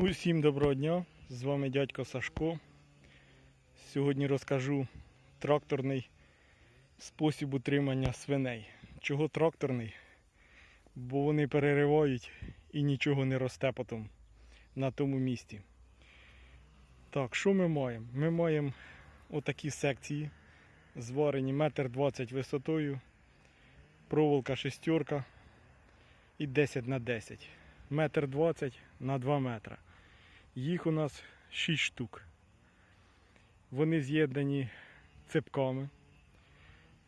Усім доброго дня! З вами дядько Сашко. Сьогодні розкажу тракторний спосіб утримання свиней. Чого тракторний? Бо вони переривають і нічого не росте потім на тому місці. Так, що ми маємо? Ми маємо отакі секції, зварені метр двадцять висотою, проволока шестерка і 10 на 10 метр двадцять на 2 метри. Їх у нас 6 штук. Вони з'єднані цепками.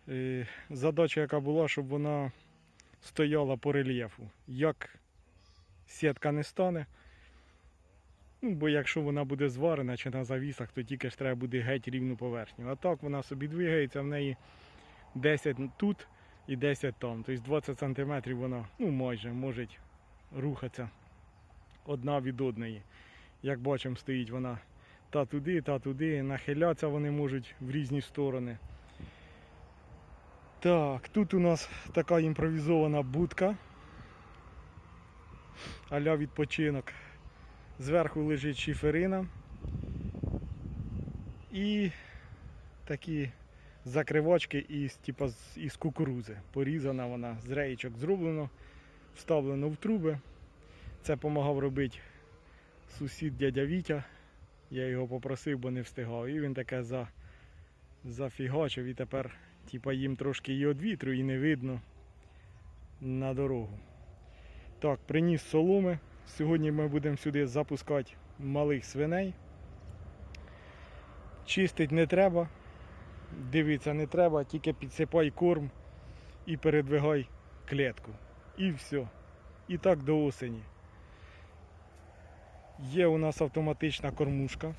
Е, Задача, яка була, щоб вона стояла по рельєфу. Як сітка не стане, ну, бо якщо вона буде зварена чи на завісах, то тільки ж треба буде геть рівну поверхню. А так вона собі двигається, в неї 10 тут і 10 там. Тобто 20 см вона ну, майже може рухатися одна від одної. Як бачимо, стоїть вона та туди, та туди. Нахилятися вони можуть в різні сторони. Так, тут у нас така імпровізована будка. Аля відпочинок. Зверху лежить шиферина. І такі закривачки із, типа, з- із кукурузи. Порізана вона з реєчок зроблено, вставлено в труби. Це допомагав робити сусід дядя Вітя. Я його попросив, бо не встигав. І він таке за, зафігачив і тепер типа, їм трошки і від вітру, і не видно на дорогу. Так, приніс соломи. Сьогодні ми будемо сюди запускати малих свиней. Чистить не треба, дивитися не треба, тільки підсипай корм і передвигай клітку. І все. І так до осені. Є у нас автоматична кормушка.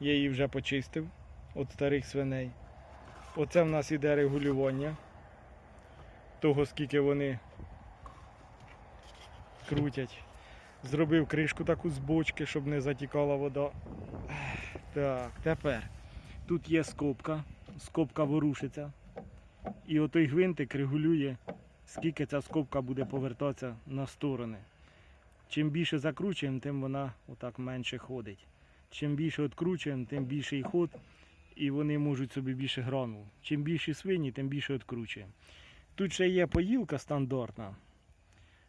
Я її вже почистив від старих свиней. Оце в нас іде регулювання того, скільки вони крутять. Зробив кришку таку з бочки, щоб не затікала вода. Так, тепер тут є скобка, скобка ворушиться. І отой гвинтик регулює, скільки ця скобка буде повертатися на сторони. Чим більше закручуємо, тим вона отак менше ходить. Чим більше відкручуємо, тим більший ход, і вони можуть собі більше гранул. Чим більше свині, тим більше відкручуємо. Тут ще є поїлка стандартна.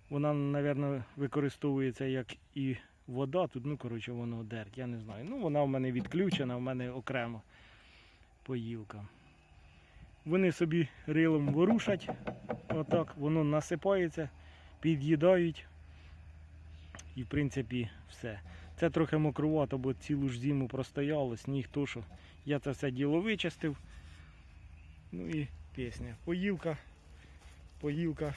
Вона, мабуть, використовується як і вода. Тут, ну, коротше, воно дерть, я не знаю. Ну, вона в мене відключена, в мене окремо поїлка. Вони собі рилом ворушать, отак, воно насипається, під'їдають. І в принципі все. Це трохи мокрувато, бо цілу ж зиму простояло, сніг то, що я це все діло вичистив. Ну і пісня. Поїлка. Поїлка.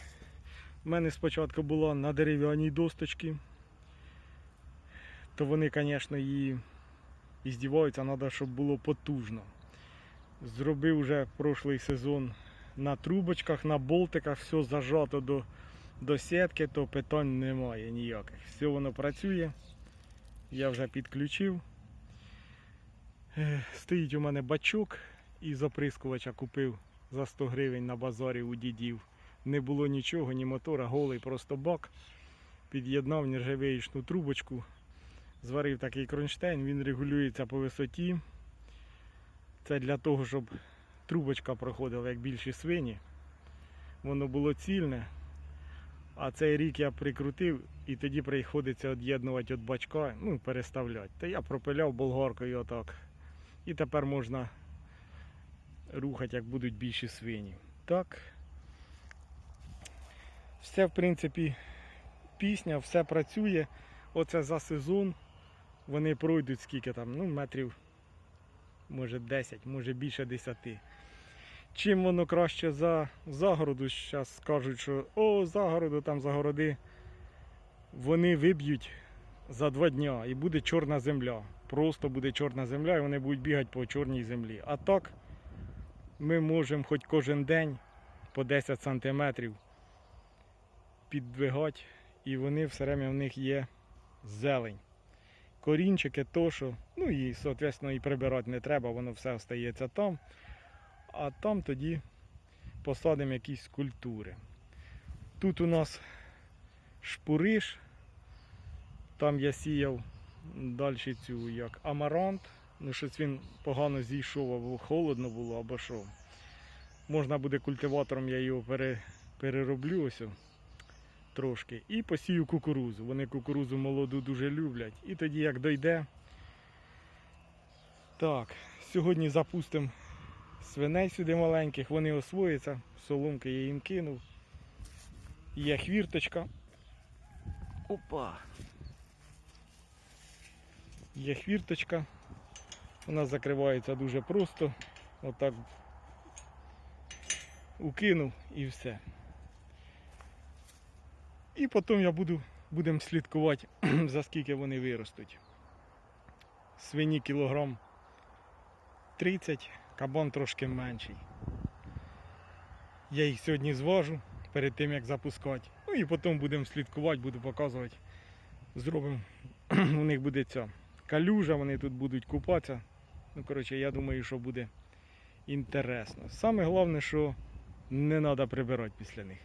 У мене спочатку була на дерев'яній досточці. То вони, звісно, її здіваються, треба, щоб було потужно. Зробив вже прошлий сезон на трубочках, на болтиках, все зажато до до сітки, то питань немає ніяких. Все воно працює. Я вже підключив. Е, Стоїть у мене бачок із оприскувача купив за 100 гривень на базарі у дідів. Не було нічого, ні мотора, голий просто бак. Під'єднав нержавеючну трубочку. Зварив такий кронштейн, він регулюється по висоті. Це для того, щоб трубочка проходила як більші свині. Воно було цільне. А цей рік я прикрутив і тоді приходиться від'єднувати від бачка, ну, переставляти. Та я пропиляв болгаркою отак. І тепер можна рухати, як будуть більші свині. Так. Все, в принципі, пісня, все працює. Оце за сезон. Вони пройдуть скільки там, ну, метрів, може 10, може більше 10. Чим воно краще за загороду, зараз скажуть, що о, загороду, там загороди, вони виб'ють за два дня і буде чорна земля. Просто буде чорна земля і вони будуть бігати по чорній землі. А так ми можемо хоч кожен день по 10 сантиметрів піддвигати, і вони все время в них є зелень. Корінчики, то що, ну і, соответственно, і прибирати не треба, воно все остається там а там тоді посадимо якісь культури. Тут у нас шпуриш, Там я сіяв далі цю як амарант. Ну, щось він погано зійшов, або холодно було, або що. Можна буде культиватором, я його пере, перероблю ось трошки. І посію кукурузу. Вони кукурузу молоду дуже люблять. І тоді як дойде. Так, сьогодні запустимо свиней сюди маленьких, вони освояться. Соломки я їм кинув. Є хвірточка. Опа. Є хвірточка. Вона закривається дуже просто. Отак укинув і все. І потім я буду будемо слідкувати, за скільки вони виростуть. Свині кілограм 30, кабан трошки менший. Я їх сьогодні зважу перед тим як запускати. Ну і потім будемо слідкувати, буду показувати. Зробимо. У них буде ця калюжа, вони тут будуть купатися. Ну, коротше, я думаю, що буде інтересно. Саме головне, що не треба прибирати після них.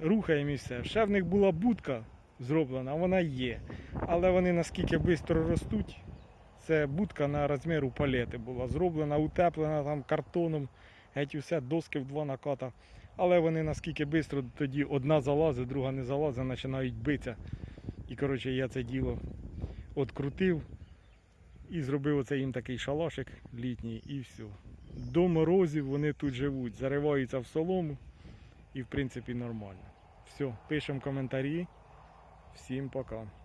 Рухаємо і все. Ще в них була будка зроблена, вона є. Але вони наскільки швидко ростуть, це будка на розміру палети була зроблена, утеплена там картоном, геть усе, доски в два наката. Але вони наскільки швидко тоді одна залазить, друга не залазить, починають битися. І коротше я це діло открутив і зробив оце їм такий шалашик літній і все. До морозів вони тут живуть, зариваються в солому і в принципі нормально. Все, пишемо коментарі. Всім пока.